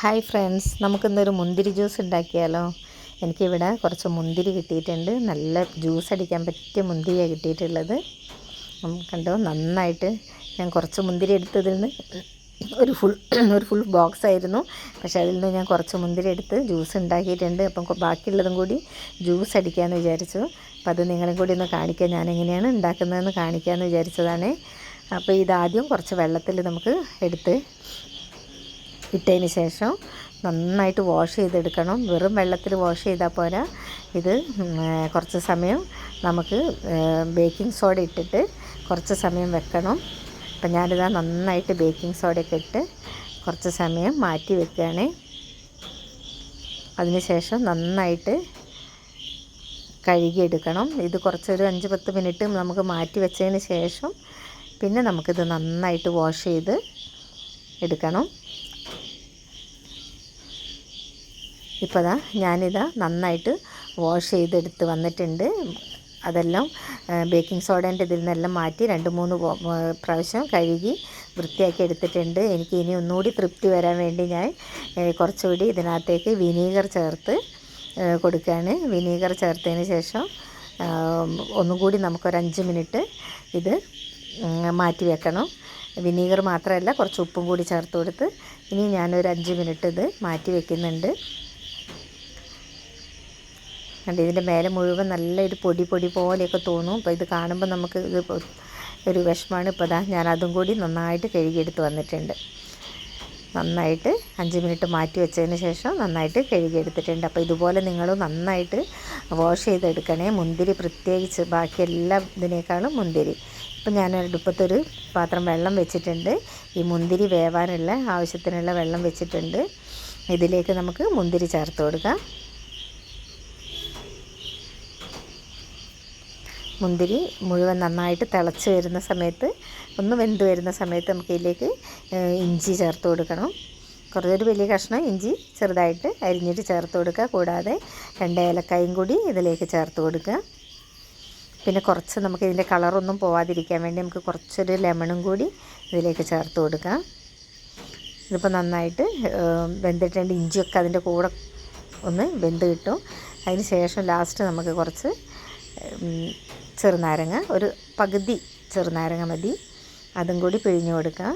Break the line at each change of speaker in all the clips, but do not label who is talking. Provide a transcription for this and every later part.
Hi friends നമുക്കിന്നൊരു മുന്തിരി juice ഉണ്ടാക്കിയാലോ? എനിക്കിവിടെ കുറച്ച് മുന്തിരി കിട്ടിയിട്ടുണ്ട്. നല്ല ജ്യൂസ് അടിക്കാൻ പറ്റിയ മുന്തിരിയാണ് കിട്ടിയിട്ടുള്ളത്. കണ്ടോ? നന്നായിട്ട് ഞാൻ കുറച്ച് മുന്തിരി എടുത്തതിൽ നിന്ന് ഒരു ഫുൾ ഒരു ഫുൾ ബോക്സ് ആയിരുന്നു. പക്ഷേ അതിൽ നിന്ന് ഞാൻ കുറച്ച് മുന്തിരി എടുത്ത് ജ്യൂസ് ഉണ്ടാക്കിയിട്ടുണ്ട്. അപ്പം ബാക്കിയുള്ളതും കൂടി ജ്യൂസ് അടിക്കാമെന്ന് വിചാരിച്ചു. അപ്പോൾ അത് നിങ്ങളും കൂടി ഒന്ന് കാണിക്കാം. ഞാൻ എങ്ങനെയാണ് ഉണ്ടാക്കുന്നതെന്ന് കാണിക്കാമെന്ന് വിചാരിച്ചതാണ്. അപ്പോൾ ഇതാദ്യം കുറച്ച് വെള്ളത്തിൽ നമുക്ക് എടുത്ത് ഇട്ടതിന് ശേഷം നന്നായിട്ട് വാഷ് ചെയ്തെടുക്കണം. വെറും വെള്ളത്തിൽ വാഷ് ചെയ്താൽ പോരാ. ഇത് കുറച്ച് സമയം നമുക്ക് ബേക്കിംഗ് സോഡ ഇട്ടിട്ട് കുറച്ച് സമയം വെക്കണം. അപ്പം ഞാനിതാ നന്നായിട്ട് ബേക്കിംഗ് സോഡയൊക്കെ ഇട്ട് കുറച്ച് സമയം മാറ്റി വെക്കുകയാണ്. അതിനുശേഷം നന്നായിട്ട് കഴുകിയെടുക്കണം. ഇത് കുറച്ചൊരു അഞ്ച് പത്ത് മിനിറ്റ് നമുക്ക് മാറ്റി വെച്ചതിന് ശേഷം പിന്നെ നമുക്കിത് നന്നായിട്ട് വാഷ് ചെയ്ത് എടുക്കണം. ഇപ്പോൾ ദാ ഞാനിതാ നന്നായിട്ട് വാഷ് ചെയ്തെടുത്ത് വന്നിട്ടുണ്ട്. അതെല്ലാം ബേക്കിംഗ് സോഡേന്റെ ഇതിൽ നിന്നെല്ലാം മാറ്റി രണ്ട് മൂന്ന് പ്രാവശ്യം കഴുകി വൃത്തിയാക്കി എടുത്തിട്ടുണ്ട്. എനിക്ക് ഇനി ഒന്നുകൂടി തൃപ്തി വരാൻ വേണ്ടി ഞാൻ കുറച്ചുകൂടി ഇതിനകത്തേക്ക് വിനീഗർ ചേർത്ത് കൊടുക്കുകയാണ്. വിനീഗർ ചേർത്തതിന് ശേഷം ഒന്നുകൂടി നമുക്കൊരു അഞ്ച് മിനിറ്റ് ഇത് മാറ്റി വെക്കണം. വിനീഗർ മാത്രമല്ല കുറച്ച് ഉപ്പും കൂടി ചേർത്ത് കൊടുത്ത് ഇനി ഞാനൊരു അഞ്ച് മിനിറ്റ് ഇത് മാറ്റി വെക്കുന്നുണ്ട്. കണ്ട് ഇതിന്റെ മേലെ മുഴുവൻ നല്ല ഒരു പൊടി പൊടി പോലെയൊക്കെ തോന്നും. അപ്പോൾ ഇത് കാണുമ്പോൾ നമുക്ക് ഇത് ഒരു വിഷമമാണ് ഇപ്പോൾ ഇതാ ഞാൻ അതും കൂടി നന്നായിട്ട് കഴുകിയെടുത്ത് വന്നിട്ടുണ്ട്. നന്നായിട്ട് അഞ്ച് മിനിറ്റ് മാറ്റി വെച്ചതിന് ശേഷം നന്നായിട്ട് കഴുകിയെടുത്തിട്ടുണ്ട്. അപ്പോൾ ഇതുപോലെ നിങ്ങൾ നന്നായിട്ട് വാഷ് ചെയ്തെടുക്കണേ. മുന്തിരി പ്രത്യേകിച്ച് ബാക്കി എല്ലാ ഇതിനേക്കാളും മുന്തിരി. ഇപ്പം ഞാൻ അടുപ്പത്തൊരു പാത്രം വെള്ളം വെച്ചിട്ടുണ്ട്. ഈ മുന്തിരി വേവാനുള്ള ആവശ്യത്തിനുള്ള വെള്ളം വെച്ചിട്ടുണ്ട്. ഇതിലേക്ക് നമുക്ക് മുന്തിരി ചേർത്ത് കൊടുക്കാം. മുന്തിരി മുഴുവൻ നന്നായിട്ട് തിളച്ച് വരുന്ന സമയത്ത് ഒന്ന് വെന്ത് വരുന്ന സമയത്ത് നമുക്ക് ഇതിലേക്ക് ഇഞ്ചി ചേർത്ത് കൊടുക്കണം. കുറച്ചൊരു വലിയ കഷ്ണം ഇഞ്ചി ചെറുതായിട്ട് അരിഞ്ഞിട്ട് ചേർത്ത് കൊടുക്കുക. കൂടാതെ രണ്ട് ഏലക്കായും കൂടി ഇതിലേക്ക് ചേർത്ത് കൊടുക്കുക. പിന്നെ കുറച്ച് നമുക്ക് ഇതിന്റെ കളറൊന്നും പോവാതിരിക്കാൻ വേണ്ടി നമുക്ക് കുറച്ചൊരു ലെമണും കൂടി ഇതിലേക്ക് ചേർത്ത് കൊടുക്കാം ഇതിപ്പോൾ നന്നായിട്ട് വെന്തിട്ടുണ്ട്. ഇഞ്ചിയൊക്കെ അതിന്റെ കൂടെ ഒന്ന് വെന്ത് കിട്ടും. അതിന് ശേഷം ലാസ്റ്റ് നമുക്ക് കുറച്ച് ചെറുനാരങ്ങ ഒരു പകുതി ചെറുനാരങ്ങ മതി. അതും കൂടി പിഴിഞ്ഞു കൊടുക്കാം.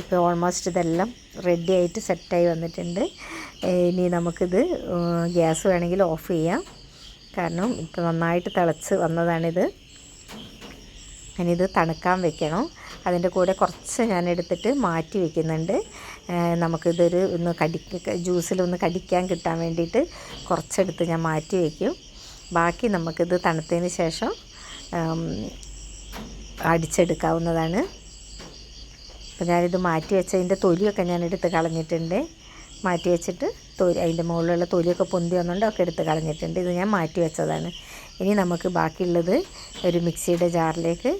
ഇപ്പോൾ ഓൾമോസ്റ്റ് ഇതെല്ലാം റെഡി ആയിട്ട് സെറ്റായി വന്നിട്ടുണ്ട്. ഇനി നമുക്കിത് ഗ്യാസ് വേണമെങ്കിൽ ഓഫ് ചെയ്യാം. കാരണം ഇപ്പോൾ നന്നായിട്ട് തിളച്ച് വന്നതാണിത്. ഇനി ഇത് തണുക്കാൻ വെക്കണം. അതിന്റെ കൂടെ കുറച്ച് ഞാൻ എടുത്തിട്ട് മാറ്റി വെക്കുന്നുണ്ട്. നമുക്കിതൊരു ഒന്ന് കടിക്ക ജ്യൂസിലൊന്ന് കടിക്കാൻ കിട്ടാൻ വേണ്ടിയിട്ട് കുറച്ചെടുത്ത് ഞാൻ മാറ്റി വയ്ക്കും. ബാക്കി നമുക്കിത് തണുത്തതിന് ശേഷം അടിച്ചെടുക്കാവുന്നതാണ്. അപ്പോൾ ഞാനിത് മാറ്റി വെച്ചതിന്റെ തൊലിയൊക്കെ ഞാൻ എടുത്ത് കളഞ്ഞിട്ടുണ്ട്. മാറ്റി വെച്ചിട്ട് തൊലി അതിന്റെ മുകളിലുള്ള തൊലിയൊക്കെ പൊന്തി വന്നുകൊണ്ട് ഒക്കെ എടുത്ത് കളഞ്ഞിട്ടുണ്ട്. ഇത് ഞാൻ മാറ്റി വെച്ചതാണ്. ഇനി നമുക്ക് ബാക്കിയുള്ളത് ഒരു മിക്സിയുടെ ജാറിലേക്ക്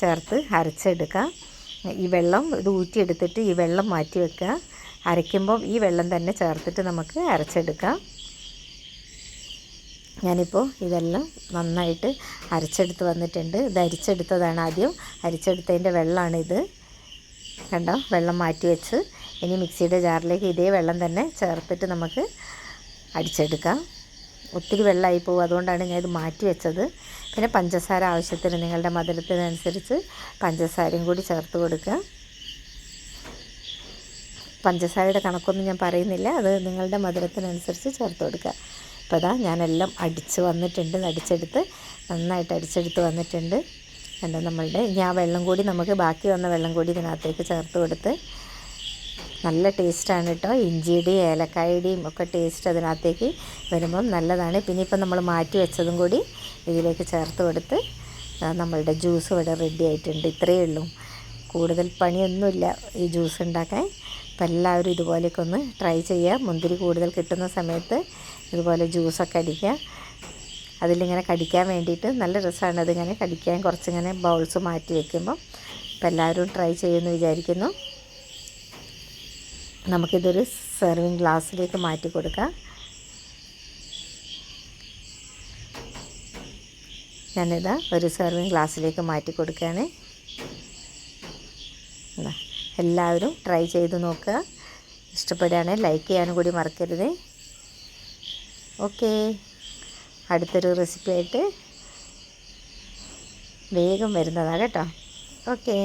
ചേർത്ത് അരച്ചെടുക്കാം. ഈ വെള്ളം ഇത് ഊറ്റിയെടുത്തിട്ട് ഈ വെള്ളം മാറ്റി വെക്കുക. അരയ്ക്കുമ്പം ഈ വെള്ളം തന്നെ ചേർത്തിട്ട് നമുക്ക് അരച്ചെടുക്കാം. ഞാനിപ്പോൾ ഇതെല്ലാം നന്നായിട്ട് അരച്ചെടുത്ത് വന്നിട്ടുണ്ട്. ഇത് അരിച്ചെടുത്തതാണ് ആദ്യം. അരിച്ചെടുത്തതിന്റെ വെള്ളമാണിത് കണ്ടോ? വെള്ളം മാറ്റി വെച്ച്. ഇനി മിക്സിയുടെ ജാറിലേക്ക് ഇതേ വെള്ളം തന്നെ ചേർത്തിട്ട് നമുക്ക് അടിച്ചെടുക്കാം. ഒത്തിരി വെള്ളമായി പോകും. അതുകൊണ്ടാണ് ഞാൻ ഇത് മാറ്റി വെച്ചത്. പിന്നെ പഞ്ചസാര ആവശ്യത്തിന് നിങ്ങളുടെ മധുരത്തിനനുസരിച്ച് പഞ്ചസാരയും കൂടി ചേർത്ത് കൊടുക്കുക. പഞ്ചസാരയുടെ കണക്കൊന്നും ഞാൻ പറയുന്നില്ല. അത് നിങ്ങളുടെ മധുരത്തിനനുസരിച്ച് ചേർത്ത് കൊടുക്കുക. അപ്പോൾ അതാ ഞാനെല്ലാം അടിച്ച് വന്നിട്ടുണ്ട്. അടിച്ചെടുത്ത് നന്നായിട്ട് അടിച്ചെടുത്ത് വന്നിട്ടുണ്ട്. കണ്ടോ നമ്മളുടെ? ഇനി ആ വെള്ളം കൂടി നമുക്ക് ബാക്കി വന്ന വെള്ളം കൂടി ഇതിനകത്തേക്ക് ചേർത്ത് കൊടുത്ത് നല്ല ടേസ്റ്റാണ് കേട്ടോ ഇഞ്ചിയുടെയും ഏലക്കായുടെയും ഒക്കെ ടേസ്റ്റ് അതിനകത്തേക്ക് വരുമ്പം നല്ലതാണ്. പിന്നെ ഇപ്പം നമ്മൾ മാറ്റി വെച്ചതും കൂടി ഇതിലേക്ക് ചേർത്ത് കൊടുത്ത് നമ്മളുടെ ജ്യൂസ് ഇവിടെ റെഡി ആയിട്ടുണ്ട്. ഇത്രയേ ഉള്ളൂ. കൂടുതൽ പണിയൊന്നുമില്ല ഈ ജ്യൂസ് ഉണ്ടാക്കാൻ. അപ്പം എല്ലാവരും ഇതുപോലെയൊക്കെ ഒന്ന് ട്രൈ ചെയ്യുക. മുന്തിരി കൂടുതൽ കിട്ടുന്ന സമയത്ത് ഇതുപോലെ ജ്യൂസൊക്കെ അടിക്കുക. അതിലിങ്ങനെ കടിക്കാൻ വേണ്ടിയിട്ട് നല്ല രസമാണ്. അതിങ്ങനെ കടിക്കാൻ കുറച്ചിങ്ങനെ ബൗൾസ് മാറ്റി വയ്ക്കുമ്പം അപ്പോൾ എല്ലാവരും ട്രൈ ചെയ്യുമെന്ന് വിചാരിക്കുന്നു. നമുക്കിതൊരു സെർവിങ് ഗ്ലാസ്സിലേക്ക് മാറ്റി കൊടുക്കാം. ഞാനിതാ ഒരു സെർവിങ് ഗ്ലാസ്സിലേക്ക് മാറ്റി കൊടുക്കുകയാണ്. എല്ലാവരും ട്രൈ ചെയ്ത് നോക്കുക. ഇഷ്ടപ്പെടുകയാണെങ്കിൽ ലൈക്ക് ചെയ്യാനും കൂടി മറക്കരുത്. ഓക്കേ അടുത്തൊരു റെസിപ്പി ആയിട്ട് വേഗം വരുന്നതാണ് കേട്ടോ. ഓക്കേ